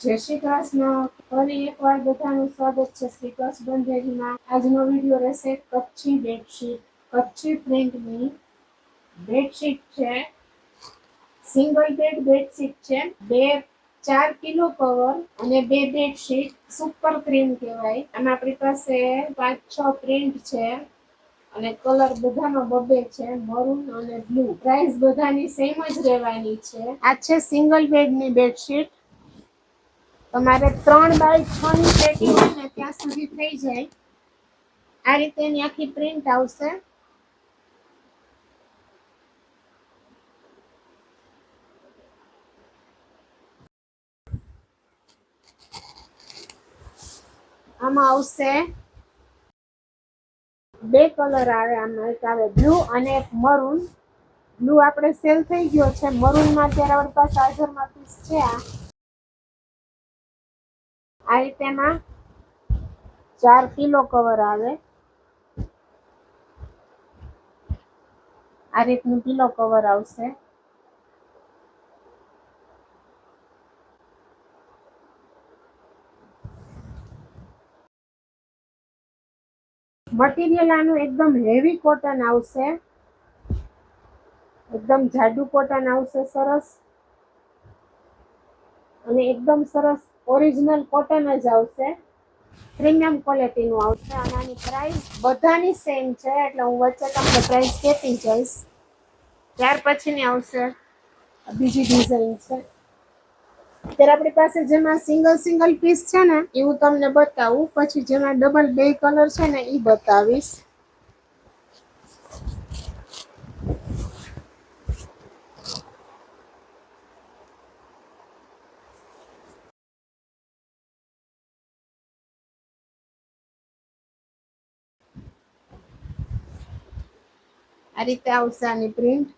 જય શ્રી કૃષ્ણ. ફરી એકવાર બધાનું સ્વાગત છે શ્રી કચ્છ બંધેરીમાં આજનો વીડિયો રહેશે કચ્છી બેડશીટ કચ્છી પ્રિન્ટની બેડશીટ છે. સિંગલ બેડ બેડશીટ છે. બે, ચાર કિલો કવર અને બે બેડશીટ સુપર ક્રીમ કહેવાય. અને આપણી પાસે પાંચ, છ પ્રિન્ટ છે. અને કલર બધાનો બબે છે મરૂન અને બ્લુ પ્રાઇસ બધાની સેમ જ રહેવાની છે. આ છે સિંગલ બેડની બેડશીટ તમારે ત્રણ બાય છ ની પેટી હોય ને, ત્યાં સુધી થઈ જાય. આ રીતે એની આખી પ્રિન્ટ આવશે. આમાં આવશે. બે કલર આવે આમાં, એક આવે બ્લુ અને એક મરૂન બ્લુ આપણે સેલ થઈ ગયો છે. મરૂનમાં અત્યારે આપણી પાસે હાજરમાં પીસ છે આ. આ રીતે એમાં ચાર કિલો કવર આવે. આ રીતનું કિલો કવર આવશે. મટીરિયલ આનું એકદમ હેવી કોટન આવશે. એકદમ જાડુ કોટન આવશે સરસ. અને એકદમ સરસ ઓરિજિનલ કોટન જ આવશે. પ્રીમિયમ ક્વોલિટીનું આવશે. અને આની પ્રાઇસ બધાની સેમ છે. એટલે હું વચ્ચે તમને પ્રાઇસ કહેતી જઈશ. ત્યાર પછીની આવશે. બીજી ડિઝાઇન છે. ત્યારે આપણી પાસે જેમાં સિંગલ સિંગલ પીસ છે ને, એ હું તમને બતાવું. પછી જેમાં ડબલ બે કલર છે ને એ બતાવીશ. આ રીતે આવશે આની પ્રિન્ટ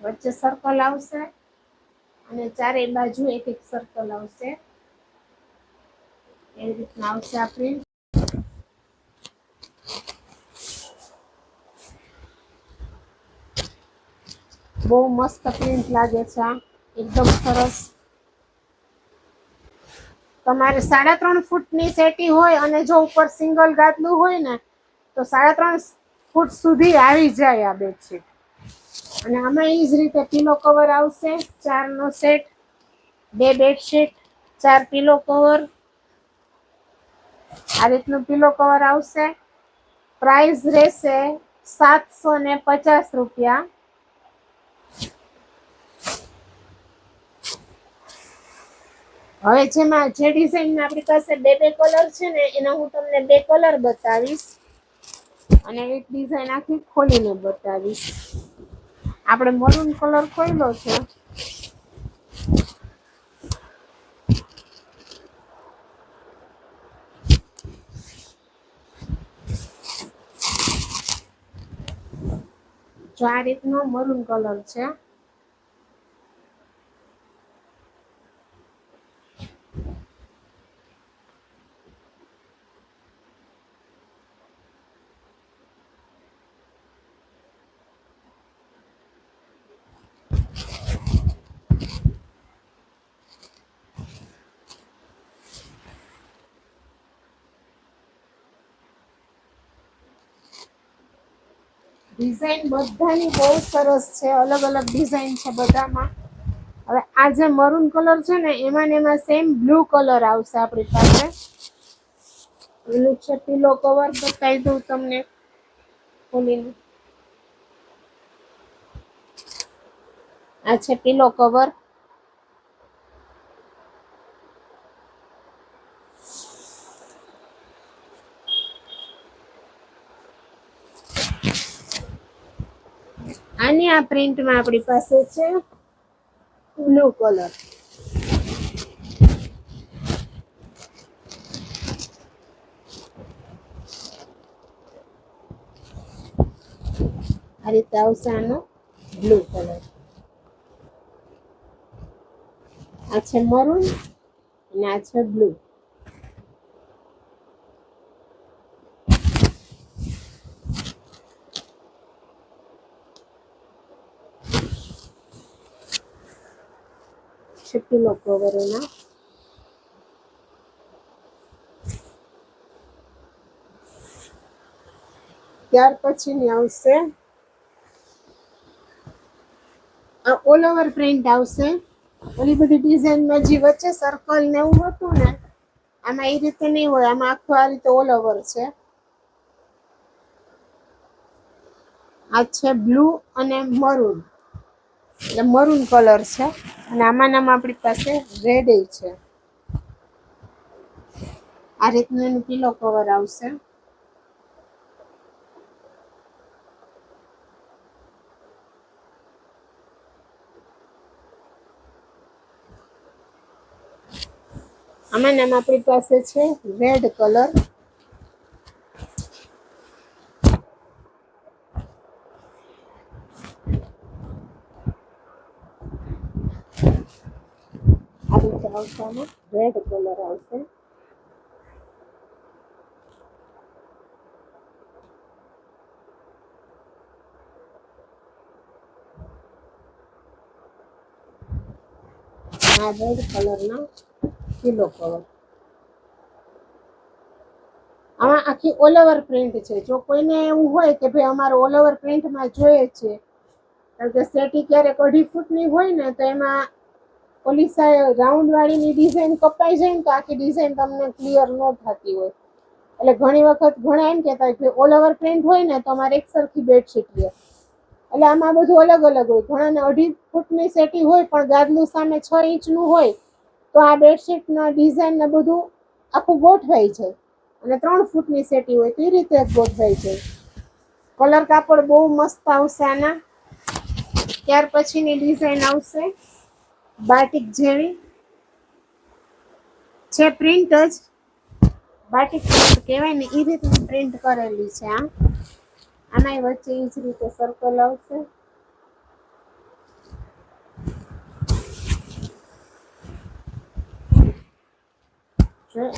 વચ્ચે સર્કલ આવશે અને ચારેય બાજુ એક એક સર્કલ આવશે. એવી રીતના આવશે આ પ્રિન્ટ બહુ મસ્ત પ્રિન્ટ લાગે છે આ. એકદમ સરસ. તમારે સાડા ત્રણ ફૂટની સેટી હોય અને જો ઉપર સિંગલ ગાદલું હોય ને, તો સાડા ત્રણ ફૂટ સુધી આવી જાય આ બેડશીટ અને આમાં એ જ રીતે પીલો કવર આવશે, ચારનો સેટ બે બેડશીટ ચાર પીલો કવર આ રીતનું પીલો કવર આવશે. પ્રાઇસ રહેશે સાતસો ને પચાસ રૂપિયા. હવે જેમાં, જે ડિઝાઇનમાં આપણી પાસે બે બે કલર છે ને, એનો હું તમને બે કલર બતાવીશ. અને એક ડિઝાઇન આખી ખોલીને બતાવીશ. આપણે મરૂન કલર ખોલ્યો છે. જો આ રીતનો મરૂન કલર છે. ડિઝાઇન બધાની બહુ સરસ છે, અલગ અલગ ડિઝાઇન છે બધામાં. હવે આ જે મરૂન કલર છે ને, એમાં ને એમાં સેમ બ્લુ કલર આવશે આપણી પાસે. પેલું છે પીલો કવર, બતાવી દઉં તમને. ખોલીને. આ છે પીલો કવર આની આ પ્રિન્ટમાં આપણી પાસે છે બ્લુ કલર. આ રીતે આવશે આનો બ્લુ કલર. આ છે મરૂન અને આ છે બ્લુ. should be not ત્યાર પછીની આવશે આ ઓલ ઓવર પ્રિન્ટ આવશે. ઓલી બધી ડિઝાઇનમાં જે વચ્ચે સર્કલ ને એવું હતું ને, આમાં એ રીતે નહીં હોય, આમાં આખું આ રીતે ઓલ ઓવર છે. આ છે બ્લુ અને મરૂન એટલે મરૂન કલર છે. અને આમાં નામ આપણી પાસે રેડ છે. આ રીતનું એનું પીલો કવર આવશે. આમાં નામ આપણી પાસે છે રેડ કલર આ રીતે રેડ કલર આવશે આ રેડ કલરના કિલો કવર આમાં આખી ઓલ ઓવર પ્રિન્ટ છે. જો કોઈને એવું હોય કે ભાઈ અમારે ઓલ ઓવર પ્રિન્ટમાં જોઈએ છે, કારણ કે સેટી ક્યારેક અઢી ફૂટની હોય ને, તો એમાં સાઈડ રાઉન્ડ વાળીની ડિઝાઇન કપાઈ જાય ને તો આખી ડિઝાઇન તમને ક્લિયર ન થતી હોય. એટલે ઘણી વખત ઘણા એમ કહેતા હોય કે ઓલ ઓવર પ્રિન્ટ હોય ને તો અમારે એક સરખી બેડશીટ લે. એટલે આમાં બધું અલગ અલગ હોય. ઘણાને અઢી ફૂટની સેટી હોય પણ ગાદલું સામે છ ઇંચનું હોય તો આ બેડશીટના ડિઝાઇન ને બધું આખું ગોઠવાઈ જાય. અને ત્રણ ફૂટની સેટી હોય તો એ રીતે ગોઠવાઈ જાય. કલર કાપડ બહુ મસ્ત આવશે આના. ત્યાર પછીની ડિઝાઇન આવશે. બાટિક જેવી છે પ્રિન્ટ જ બાટિક પ્રિન્ટ કહેવાય ને એ રીતની પ્રિન્ટ કરેલી છે આ આનાય વચ્ચે એ જ રીતે સર્કલ આવશે.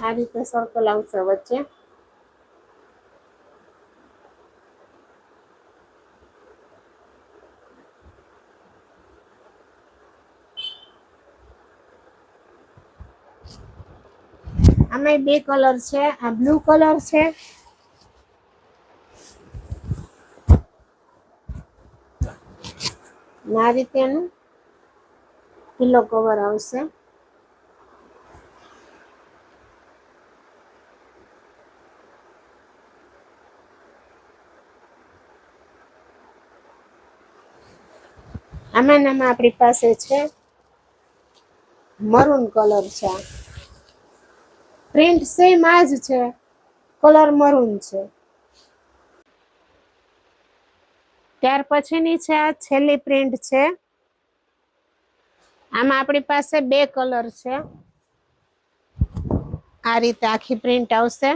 આ રીતે સર્કલ આવશે વચ્ચે. આમાં બે કલર છે, આ બ્લુ કલર છે. આ રીતે પીલો કવર આવશે. આમાં નામાં આપણી પાસે છે મરૂન કલર છે પ્રિન્ટ સેમ આ જ છે. કલર મરૂન છે. ત્યાર પછીની છે આ છેલ્લી પ્રિન્ટ છે. આમાં આપણી પાસે બે કલર છે. આ રીતે આખી પ્રિન્ટ આવશે.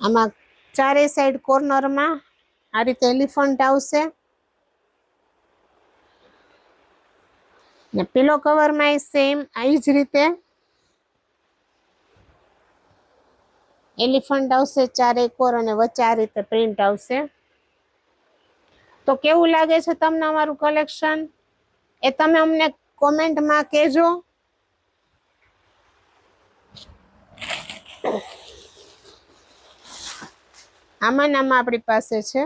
આમાં ચારે સાઈડ કોર્નરમાં આ રીતે એલિફન્ટ આવશે. ને પીલો કવરમાં સેમ આવી જ રીતે. એલિફન્ટ આવશે, ચારે કોર અને વચ્ચે આ રીતે પ્રિન્ટ આવશે. તો કેવું લાગે છે તમને અમારું કલેક્શન એ તમે અમને કોમેન્ટમાં કહેજો. આમાં નામાં આપણી પાસે છે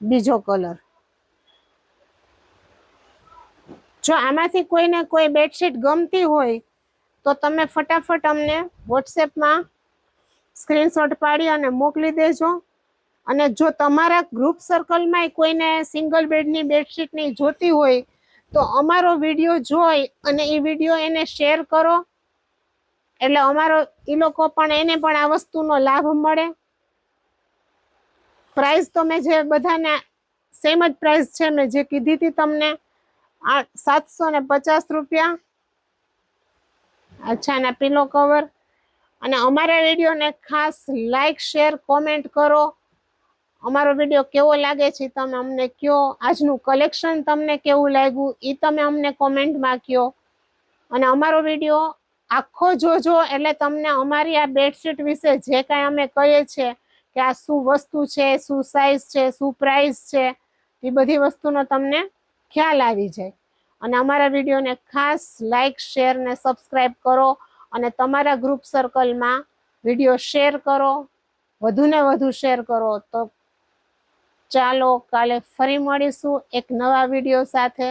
બીજો કલર જો આમાંથી કોઈને કોઈ બેડશીટ ગમતી હોય, તો તમે ફટાફટ અમને વોટ્સએપમાં સ્ક્રીનશોટ પાડી અને મોકલી દેજો. અને જો તમારા ગ્રુપ સર્કલમાં કોઈને સિંગલ બેડની બેડશીટની જોતી હોય, તો અમારો વીડિયો જોઈ અને એ વીડિયો એને શેર કરો. એટલે અમારો એ લોકો પણ એને પણ આ વસ્તુનો લાભ મળે. પ્રાઇસ તો મેં જે બધાને સેમ જ પ્રાઇસ છે મેં જે કીધી હતી તમને, આ સાતસો ને પચાસ રૂપિયા. અચ્છા ને પીલો કવર અને અમારા વિડીયોને ખાસ લાઈક શેર કોમેન્ટ કરો. અમારો વીડિયો કેવો લાગે છે તમે અમને કયો? આજનું કલેક્શન તમને કેવું લાગ્યું? એ તમે અમને કોમેન્ટમાં કયો. અને અમારો વીડિયો આખો જોજો એટલે તમને અમારી આ બેડશીટ વિશે જે કાંઈ અમે કહીએ છીએ કે આ શું વસ્તુ છે, શું સાઇઝ છે, શું પ્રાઇસ છે, એ બધી વસ્તુનો તમને ખ્યાલ આવી જાય. અને અમારા વિડીયોને ખાસ લાઈક શેર ને સબસ્ક્રાઈબ કરો. અને તમારા ગ્રુપ સર્કલમાં વીડિયો શેર કરો, વધુને વધુ શેર કરો તો ચાલો કાલે ફરી મળીશું એક નવા વીડિયો સાથે.